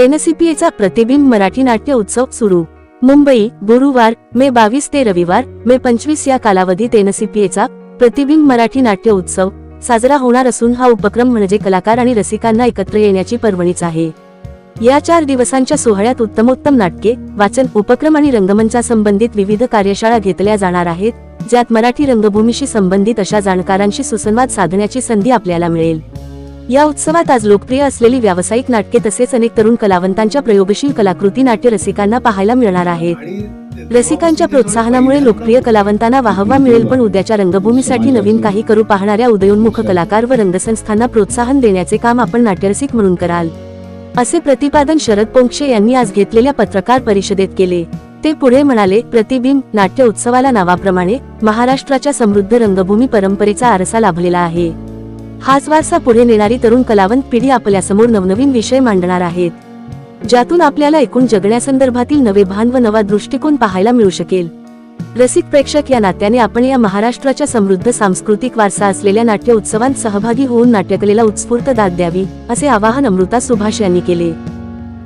एनसीपीएचा प्रतिबिंब मराठी नाट्य उत्सव सुरू. मुंबई गुरुवार मे बावीस ते रविवार मे पंचवीस या कालावधीत एनसीपीएचा प्रतिबिंब मराठी नाट्य उत्सव साजरा होणार असून हा उपक्रम म्हणजे कलाकार आणि रसिकांना एकत्र येण्याची पर्वणीच आहे. या चार दिवसांच्या सोहळ्यात उत्तमोत्तम नाटके वाचन उपक्रम आणि रंगमंचा संबंधित विविध कार्यशाळा घेतल्या जाणार आहेत ज्यात मराठी रंगभूमीशी संबंधित अशा जाणकारांशी सुसंवाद साधण्याची संधी आपल्याला मिळेल. या उत्सवात आज लोकप्रिय असलेली व्यावसायिक नाटके तसेच अनेक तरुण कलावंतांच्या प्रयोगशील कलाकृती नाट्य रसिकांना पाहायला मिळणार आहेत. रसिकांच्या प्रोत्साहनामुळे लोकप्रिय कलावंतांना वाहवा मिळेल पण उद्याच्या रंगभूमीसाठी नवीन काही करू पाहणाऱ्या उदयोन्मुख कलाकार व रंगसंस्थांना प्रोत्साहन देण्याचे काम आपण नाट्यरसिक म्हणून कराल. असे प्रतिपादन शरद पोंक्षे यांनी आज घेतलेल्या पत्रकार परिषदेत केले. ते पुढे म्हणाले प्रतिबिंब नाट्य उत्सवाला नावाप्रमाणे महाराष्ट्राच्या समृद्ध रंगभूमी परंपरेचा आरसा लाभलेला आहे. हाच वारसा पुढे नेणारी तरुण कलावंत पिढी आपल्यासमोर नवनवीन विषय मांडणार आहेत. ज्यातून आपल्याला एकूण जगण्यासंदर्भातील नवे भान व नवा दृष्टिकोन पाहायला मिळू शकेल. रसिक प्रेक्षक या नात्याने आपण या महाराष्ट्राच्या समृद्ध सांस्कृतिक वारसा असलेल्या नाट्य उत्सवात सहभागी होऊन नाट्यकलेला उत्स्फूर्त दाद द्यावी असे आवाहन अमृता सुभाष यांनी केले.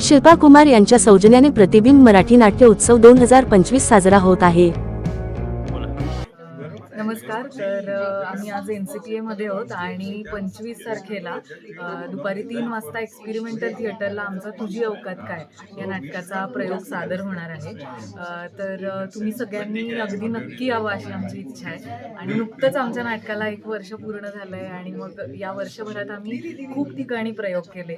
शिल्पा कुमार यांच्या सौजन्याने प्रतिबिंब मराठी नाट्य उत्सव दोन हजार पंचवीस साजरा होत आहे. नमस्कार तर आम्ही आज एन सी पी एमध्ये आहोत आणि पंचवीस तारखेला दुपारी तीन वाजता एक्सपेरिमेंटल थिएटरला आमचा तुझी अवकात काय? या नाटकाचा प्रयोग सादर होणार आहे. तर तुम्ही सगळ्यांनी अगदी नक्की यावं अशी आमची इच्छा आहे. आणि नुकतंच आमच्या नाटकाला एक वर्ष पूर्ण झालं आहे आणि मग या वर्षभरात आम्ही खूप ठिकाणी प्रयोग केले.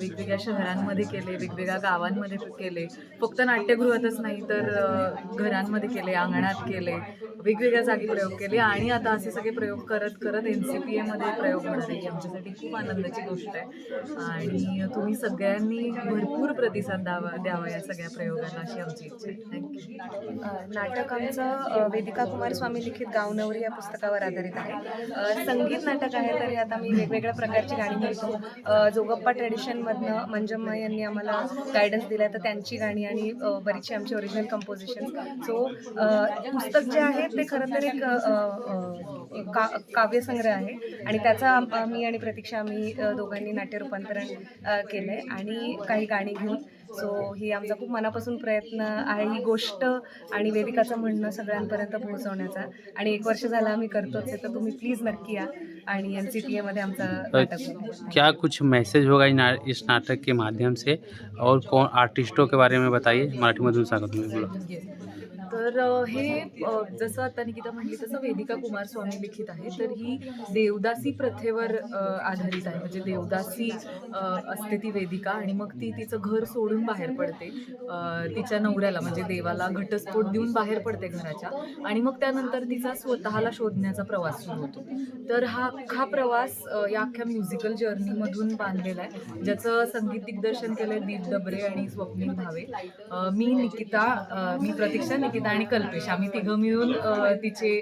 वेगवेगळ्या शहरांमध्ये केले वेगवेगळ्या गावांमध्ये केले. फक्त नाट्यगृहातच नाही तर घरांमध्ये केले अंगणात केले. वेगवेगळ्या जागी प्रयोग केले आणि आता असे सगळे प्रयोग करत करत एन सी पी एमध्ये प्रयोग होणार आहे आमच्यासाठी खूप आनंदाची गोष्ट आहे. आणि तुम्ही सगळ्यांनी भरपूर प्रतिसाद द्यावा द्यावा या सगळ्या प्रयोगांना अशी आमची इच्छा आहे. थँक्यू नाटक आमचं वेदिका कुमार स्वामी लिखित गावनवरी या पुस्तकावर आधारित आहे. संगीत नाटक आहे तरी आता आम्ही वेगवेगळ्या प्रकारची गाणी म्हणतो. जोगप्पा ट्रेडिशनमधनं मंजम्मा यांनी आम्हाला गायडन्स दिला तर त्यांची गाणी आणि बरीचशी आमची ओरिजिनल कंपोजिशन सो पुस्तक जे आहे ते खरं तर एक एक का काव्यसंग्रह आहे. आणि त्याचा मी आणि प्रतीक्षा आम्ही दोघांनी नाट्य रूपांतरण केलं आहे आणि काही गाणी घेऊन. सो ही आमचा खूप मनापासून प्रयत्न आहे. ही गोष्ट आणि वेदिकाचं म्हणणं सगळ्यांपर्यंत पोहोचवण्याचा. आणि एक वर्ष झालं आम्ही करतोच आहे. तर तुम्ही प्लीज नक्की या. आणि एन सी टी एमध्ये आमचं नाटक. क्या कुछ मैसेज होगा ना- इस नाटक के माध्यम से? और कौन आर्टिस्टों के बारे में बताइए? मराठीमधून सांगा तुम्ही बोला। तर हे जसं आता निकिता म्हणली तसं वेदिका कुमार स्वामी लिखित आहे. तर ही देवदासी प्रथेवर आधारित आहे. म्हणजे देवदासी असते ती वेदिका आणि मग ती तिचं घर सोडून बाहेर पडते. तिच्या नवऱ्याला म्हणजे देवाला घटस्फोट देऊन बाहेर पडते घराच्या. आणि मग त्यानंतर तिचा स्वतःला शोधण्याचा प्रवास सुरू होतो. तर हा अख्खा प्रवास या अख्ख्या म्युझिकल जर्नीमधून बांधलेला आहे. ज्याचं संगीत दिग्दर्शन केलंय दीप डबरे आणि स्वप्नील भावे. मी निकिता मी प्रतीक्षा निकिता आणि कल्पेश. आम्ही तिघं मिळून तिचे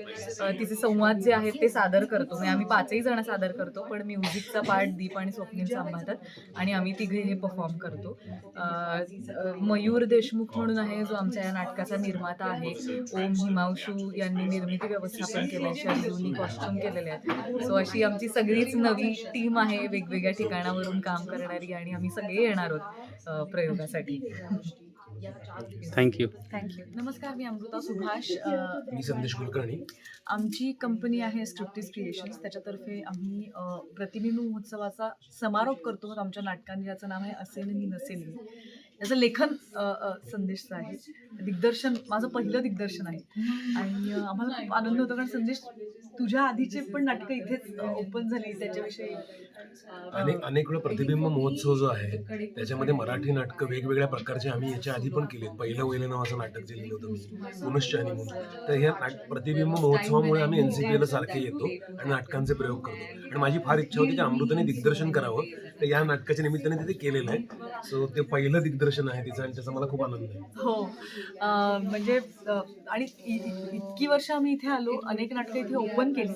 तिचे संवाद जे आहेत ते सादर करतो. म्हणजे आम्ही पाचही जण सादर करतो पण म्युझिकचा पार्ट दीप आणि स्वप्नील सांभाळतात आणि आम्ही तिघे हे परफॉर्म करतो. मयूर देशमुख म्हणून आहे जो आमच्या या नाटकाचा निर्माता आहे. ओम हिमांशू यांनी निर्मिती व्यवस्थापन केलंय शर्दूनी कॉस्ट्युम केलेले आहेत. सो अशी आमची सगळीच नवी टीम आहे वेगवेगळ्या ठिकाणावरून काम करणारी आणि आम्ही सगळे येणार आहोत प्रयोगासाठी. थँक्यू थँक्यू नमस्कार मी अमृता सुभाष मी संदेश कुलकर्णी. आमची कंपनी आहे स्ट्रिप्टीज क्रिएशन्स त्याच्यातर्फे आम्ही प्रतिबिंब महोत्सवाचा समारोप करतो. आमच्या नाटकांनी ज्याचं नाव आहे असेल मी नसेल याचं लेखन संदेशचं आहे दिग्दर्शन माझं पहिलं दिग्दर्शन आहे. आणि आम्हाला खूप आनंद होतो कारण संदेश तुझ्या आधीचे पण नाटकं इथेच ओपन झाली त्याच्याविषयी. अनेक अनेक वेळा प्रतिबिंब महोत्सव जो आहे त्याच्यामध्ये मराठी नाटकं वेगवेगळ्या प्रकारचे आम्ही याच्या आधी पण केले पहिलं वैलं नावाचं नाटक जे लिहिलं होतं मी पुनश्चानी म्हणून तर ह्या प्रतिबिंब महोत्सवामुळे आम्ही एन सी पी एला सारखे येतो आणि नाटकांचे प्रयोग करतो. आणि माझी फार इच्छा होती की अमृताने दिग्दर्शन करावं. तर या नाटकाच्या निमित्ताने तिथे केलेलं आहे. सो ते पहिलं दिग्दर्शन आहे तिचं आणि त्याचा मला खूप आनंद आहे. हो. अं, म्हणजे अं, आणि इ- इ- इतकी वर्ष आम्ही इथे आलो अनेक नाटकं इथे ओपन केली.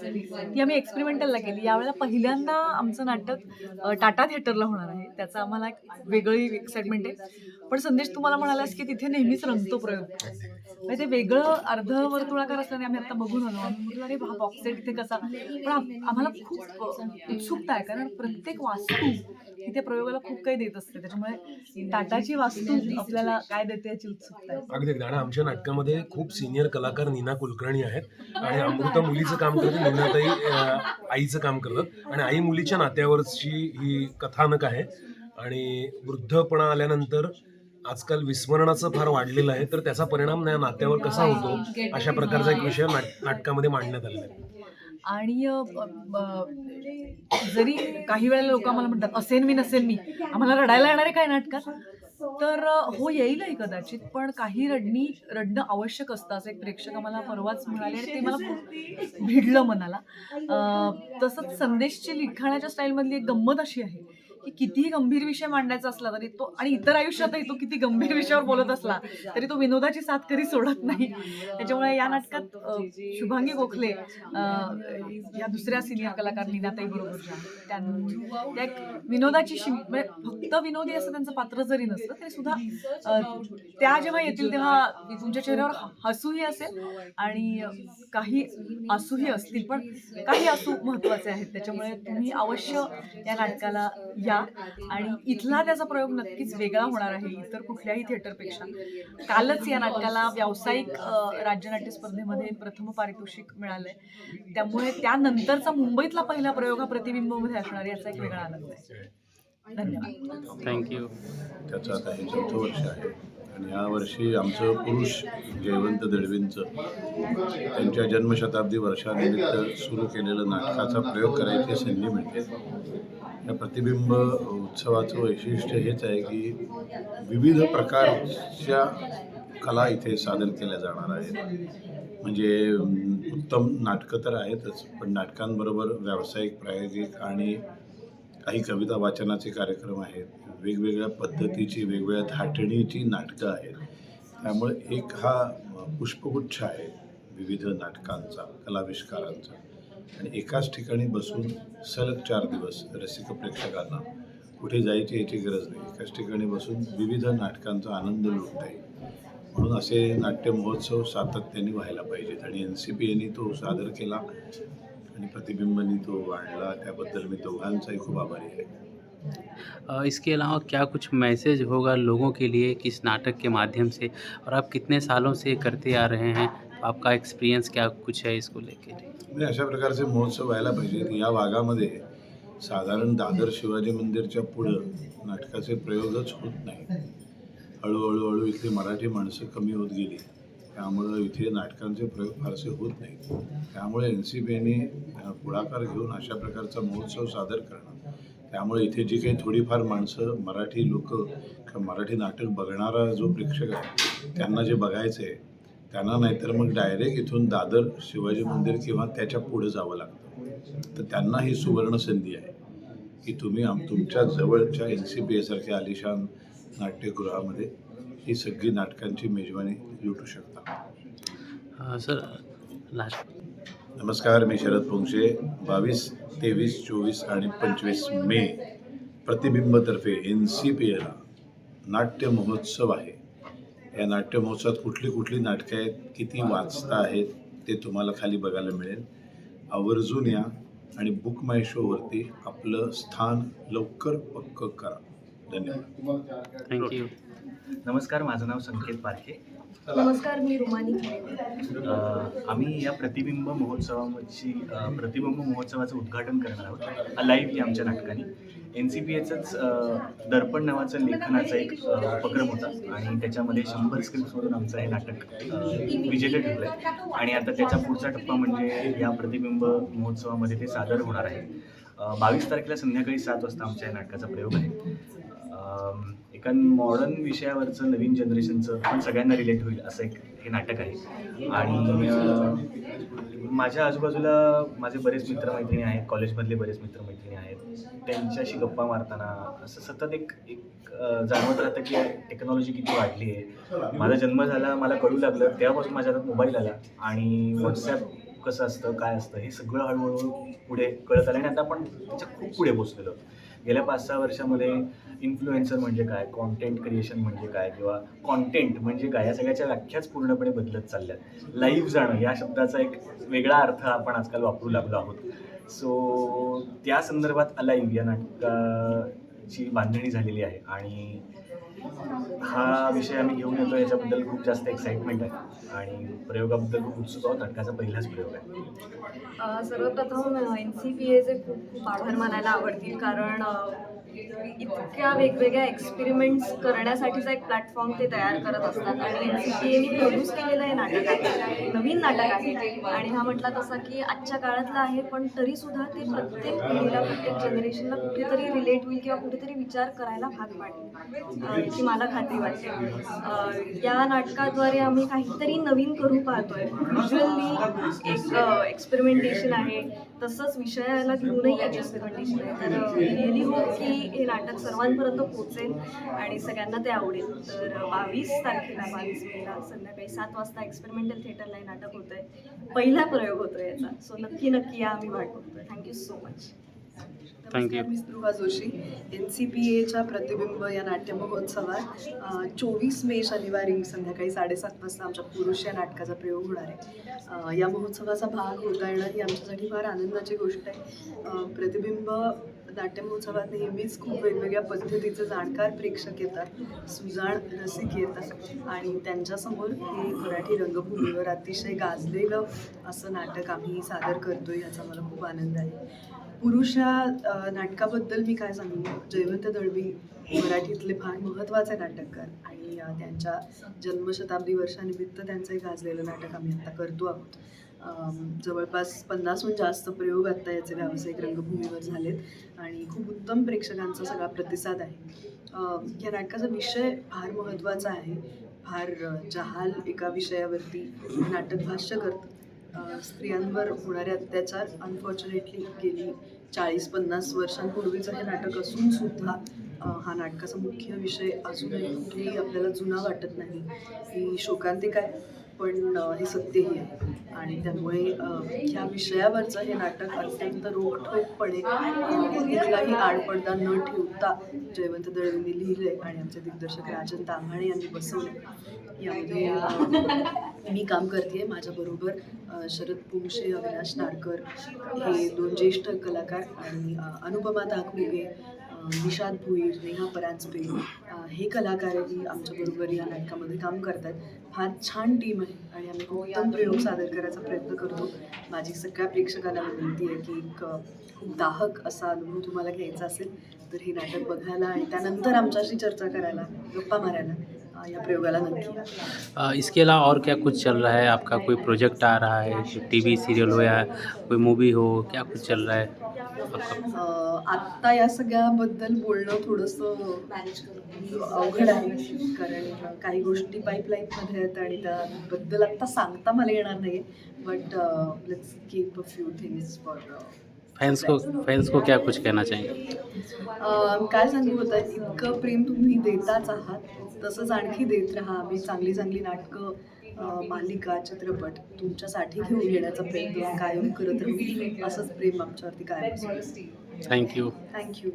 ती आम्ही एक्सपेरिमेंटलला केली. यावेळेला पहिल्यांदा आमचं नाटक अं, टाटा थिएटरला होणार आहे. त्याचा आम्हाला एक वेगळी एक्साइटमेंट आहे. पण संदेश तुम्हाला म्हणालास की तिथे नेहमीच रंगतो प्रयोग. म्हणजे ते वेगळं अर्धवर्तुळाकार असल्याने आम्ही आता बघून आलो. आम्ही म्हटलं अरे हा बॉक्स इथे कसा? पण आम्हाला खूप उत्सुकता आहे कारण प्रत्येक वास्तू इथे प्रयोगाला खूप काही देत असते. त्याच्यामुळे टाटाची वास्तू आपल्याला काय देते याची उत्सुकता आहे. अगदी गाणं आणि आमच्या नाटकामध्ये खूप सिनियर कलाकार नीना कुलकर्णी आहेत. आणि अमृता मुलीचं काम करते नीनाताई आईचं काम करतात. आणि आई मुलीच्या नात्यावरची ही कथानक आहे. आणि वृद्धपणा आल्यानंतर आजकाल विस्मरणाचं फार वाढलेलं आहे तर त्याचा परिणाम या नात्यावर कसा होतो? अशा प्रकारचा एक विषय नाट नाटकामध्ये मांडण्यात आलेला आहे. आणि अ, जरी काही वेळेला लोक आम्हाला म्हणतात असेन मी नसेन मी आम्हाला रडायला येणार आहे काय नाटकात? तर अ, हो येईलही कदाचित पण काही रडणी रडणं आवश्यक असतं असं एक प्रेक्षक आम्हाला परवाच म्हणाले आणि ते मला खूप भिडलं मनाला. अ, तसंच संदेशची लिखाणाच्या स्टाईलमधली एक गंमत अशी आहे की कितीही गंभीर विषय मांडायचा असला तरी तो आणि इतर आयुष्यातही तो किती गंभीर विषयावर बोलत असला तरी तो विनोदाची साथ कधी सोडत नाही. त्याच्यामुळे या नाटकात शुभांगी गोखले या दुसऱ्या सिनियर कलाकार लीनाताई बरोबरच्या त्या एक विनोदाची म्हणजे फक्त विनोदी असं त्यांचं पात्र जरी नसतं तरी सुद्धा त्या जेव्हा येतील तेव्हा तुमच्या चेहऱ्यावर हसूही असेल आणि काही असूही असतील पण काही असू महत्त्वाचे आहेत. त्याच्यामुळे तुम्ही अवश्य या नाटकाला या आणि इथला त्याचा प्रयोग नक्कीच वेगळा होणार आहे इतर कुठल्याही थिएटरपेक्षा. कालच या नाटकाला व्यावसायिक राज्यनाट्य स्पर्धेमध्ये प्रथम पारितोषिक मिळालंय. त्यामुळे त्यानंतरचा मुंबईतला पहिला प्रयोग हा प्रतिबिंबमध्ये असणार याचा एक वेगळा आनंद आहे. धन्यवाद. थँक्यू त्याचं आता हे चौथं वर्ष आहे. आणि यावर्षी आमचं पुरुष जयवंत दळवींचं त्यांच्या जन्मशताब्दी वर्षानिमित्त सुरू केलेलं नाटकाचा प्रयोग करायची संधी मिळते. या प्रतिबिंब उत्सवाचं वैशिष्ट्य हेच आहे की विविध प्रकारच्या कला इथे सादर केल्या जाणार आहेत. म्हणजे उत्तम नाटकं तर आहेतच पण नाटकांबरोबर व्यावसायिक प्रायोगिक आणि काही कविता वाचनाचे कार्यक्रम आहेत. वेगवेगळ्या पद्धतीची वेगवेगळ्या धाटणीची नाटकं आहेत. त्यामुळे एक हा पुष्पगुच्छ आहे विविध नाटकांचा कलाविष्कारांचा. आणि एकाच ठिकाणी बसून सलग चार दिवस रसिक प्रेक्षकांना कुठे जायची याची गरज नाही. एकाच ठिकाणी बसून विविध नाटकांचा आनंद लुटता येईल म्हणून असे नाट्य महोत्सव सातत्याने व्हायला पाहिजेत आणि एन सी पी यांनी तो सादर केला आणि प्रतिबिंबनी तो आणला. त्याबद्दल मी दोघांचाही खूप आभारी आहे. इसके अलावा क्या कुछ मैसेज होगा लोगों के लिए किस नाटक के माध्यम से? और आप कितने सालों से करते आ रहे हैं? आपका एक्सपिरियन्स क्या कुछ है इसको लेके? म्हणजे अशा प्रकारचे महोत्सव व्हायला पाहिजेत या भागामध्ये साधारण दादर शिवाजी मंदिरच्या पुढं नाटकाचे प्रयोगच होत नाही हळूहळू हळू इथली मराठी माणसं कमी होत गेली. त्यामुळं इथे नाटकांचे प्रयोग फारसे होत नाहीत. त्यामुळे एन सी बी एने पुढाकार घेऊन अशा प्रकारचा महोत्सव सादर करणं त्यामुळे इथे जी काही थोडीफार माणसं मराठी लोक किंवा मराठी नाटक बघणारा जो प्रेक्षक आहे त्यांना जे बघायचं आहे त्यांना नाहीतर मग डायरेक्ट इथून दादर शिवाजी मंदिर किंवा त्याच्या पुढे जावं लागतं. तर त्यांना ही सुवर्ण संधी आहे. की तुम्ही आम तुमच्या जवळच्या एन सी पी एसारख्या आलिशान नाट्यगृहामध्ये ही सगळी नाटकांची मेजवानी लुटू शकता. सर नमस्कार मी शरद पोंक्षे. बावीस तेवीस चोवीस आणि पंचवीस मे प्रतिबिंबतर्फे एन सी पी एला नाट्य महोत्सव आहे. या नाट्य महोत्सवात कुठली कुठली नाटकं आहेत किती वाचता आहेत ते तुम्हाला खाली बघायला मिळेल. आवर्जून या आणि बुक माय शोवरती आपलं स्थान लवकर पक्क करा. धन्यवाद. थँक्यू नमस्कार माझं नाव संकेत पारखे. नमस्कार मी रुमानी आम्ही या प्रतिबिंब महोत्सवाची प्रतिबिंब महोत्सवाचं उद्घाटन करणार आहोत. लाईव्ह आमच्या नाटकाने. एन सी पी एचंच दर्पण नावाचं लेखनाचा एक उपक्रम होता. आणि त्याच्यामध्ये शंभर स्क्रिप्टमधून आमचं हे नाटक विजेतं ठरलं आहे आणि आता त्याचा पुढचा टप्पा म्हणजे या प्रतिबिंब महोत्सवामध्ये ते सादर होणार आहे. बावीस तारखेला संध्याकाळी सात वाजता आमच्या या नाटकाचा प्रयोग आहे. कारण मॉडर्न विषयावरचं नवीन जनरेशनचं पण सगळ्यांना रिलेट होईल असं एक हे नाटक आहे. आणि माझ्या आजूबाजूला माझे बरेच मित्रमैत्रिणी आहेत कॉलेजमधले बरेच मित्रमैत्रिणी आहेत. त्यांच्याशी गप्पा मारताना असं सतत एक एक जाणवत राहतं की टेक्नॉलॉजी किती वाढली आहे. माझा जन्म झाला मला कळू लागलं तेव्हापासून माझ्या हातात मोबाईल आला. आणि व्हॉट्सॲप कसं असतं काय असतं हे सगळं हळूहळू पुढे कळत आलं. आणि आता आपण त्याच्या खूप पुढे पोचलेलो गेल्या पाच सहा वर्षामध्ये इन्फ्लुएन्सर म्हणजे काय कॉन्टेंट क्रिएशन म्हणजे काय किंवा कॉन्टेंट म्हणजे काय या सगळ्याच्या व्याख्याच पूर्णपणे बदलत चालल्यात. लाईव्ह जाणं या शब्दाचा एक वेगळा अर्थ आपण आजकाल वापरू लागलो आहोत. सो त्या संदर्भात अलाईव्ह या नाटकाची बांधणी झालेली आहे आणि हा विषय आम्ही घेऊन येतो याच्याबद्दल खूप जास्त एक्साइटमेंट आहे आणि प्रयोगाबद्दल खूप उत्सुक आहोत नाटकाचा पहिलाच प्रयोग आहे. सर्वप्रथम एन सी पी एचे खूप खूप आभार मानायला आवडतील कारण इतक्या वेगवेगळ्या एक्सपेरिमेंट्स करण्यासाठीचा एक प्लॅटफॉर्म ते तयार करत असतात. आणि एन सी पी एने प्रोड्यूस केलेलं हे नाटक आहे. नवीन नाटक आहे. आणि हा म्हटला तसा की आजच्या काळातला आहे पण तरीसुद्धा ते प्रत्येक पिढीला प्रत्येक जनरेशनला कुठेतरी रिलेट होईल किंवा कुठेतरी विचार करायला भाग पाडेल. अ, याची मला खात्री वाटते. या नाटकाद्वारे आम्ही काहीतरी नवीन करू पाहतोय. व्हिज्युअली एक एक्सपेरिमेंटेशन आहे. तसंच विषयाला घेऊनही एक्सपेरिमेंटेशन आहे. तर रिअली होप की हे नाटक सर्वांपर्यंत पोहोचेल आणि सगळ्यांना ते आवडेल. तर बावीस तारखेला बावीस मेला संध्याकाळी सात वाजता एक्सपेरिमेंटल थिएटरला हे नाटक होतं आहे पहिला प्रयोग होतो याचा. सो नक्की नक्की या आम्ही वाट बघतोय. Thank you so much thank you me Spruha Joshi. N C P एच्या प्रतिबिंब या नाट्य महोत्सवात चोवीस मे शनिवारी संध्याकाळी साडेसात वाजता आमच्या पुरुष या नाटकाचा प्रयोग होणार आहे. या महोत्सवाचा भाग होता येणं ही आमच्यासाठी फार आनंदाची गोष्ट आहे. प्रतिबिंब नाट्य महोत्सवात नेहमीच खूप वेगवेगळ्या पद्धतीचे जाणकार प्रेक्षक येतात. सुजाण रसिक येतात. आणि त्यांच्यासमोर हे मराठी रंगभूमीवर अतिशय गाजलेलं असं नाटक आम्ही सादर करतोय याचा मला खूप आनंद आहे. पुरुष या नाटकाबद्दल मी काय सांगू? जयवंत दळवी मराठीतले फार महत्त्वाचे नाटककार आणि त्यांच्या जन्मशताब्दी वर्षानिमित्त त्यांचं गाजलेलं नाटक आम्ही आता करतो आहोत. जवळपास पन्नासहून जास्त प्रयोग आत्ता याचे व्यावसायिक रंगभूमीवर झालेत आणि खूप उत्तम प्रेक्षकांचा सगळा प्रतिसाद आहे. या नाटकाचा विषय फार महत्त्वाचा आहे. फार जहाल एका विषयावरती नाटक भाष्य करतं. स्त्रियांवर होणारे अत्याचार अनफॉर्च्युनेटली गेली चाळीस पन्नास वर्षांपूर्वीचं हे नाटक असून सुद्धा हा नाटकाचा मुख्य विषय अजूनही कुठेही आपल्याला जुना वाटत नाही. ही शोकांतिका आहे. पण हे सत्यही आहे. आणि त्यामुळे ह्या विषयावरचं हे नाटक अत्यंत रोखठोकपणे कुठलाही आडपडदा न ठेवता जयवंत दळवींनी आहे आणि आमचे दिग्दर्शक राजन ताम्हाणे यांनी बसवले यामध्ये मी काम करते माझ्याबरोबर शरद पुंशे अविनाश नाडकर हे दोन ज्येष्ठ कलाकार आणि अनुपमा ताकमुगे निषाद भोईर नेहा परांजपे हे कलाकारही आमच्याबरोबर या नाटकामध्ये काम करतात फार छान टीम आहे आणि आम्ही खूप उत्तम प्रयोग सादर करायचा प्रयत्न करतो. माझी सगळ्या प्रेक्षकांना विनंती आहे की एक खूप दाहक असा अनुभव तुम्हाला घ्यायचा असेल तर हे नाटक बघायला आणि त्यानंतर आमच्याशी चर्चा करायला गप्पा मारायला या प्रयोगाला नक्की इसके अलावा और क्या कुछ चल रहा है? आपका कोई प्रोजेक्ट आ रहा है? टीवी सीरियल हो या कोई मूवी हो क्या कुछ चल रहा है? आत्ता या सगळ्याबद्दल बोलणं थोडंसं अवघड आहे. कारण काही गोष्टी पाईपलाईनमध्ये आहेत आणि त्याबद्दल आत्ता सांगता मला येणार नाही but let's keep a few things for fans को फैंस को क्या कुछ कहना चाहेंगे काय सांगू होतं इतकं प्रेम तुम्ही देताच आहात. तसंच आणखी देत राहा. आम्ही चांगली चांगली नाटकं मालिका चित्रपट तुमच्यासाठी घेऊन येण्याचा प्रयत्न कायम करत राहू. असंच प्रेम आमच्यावरती कायम थैंक यू थँक्यू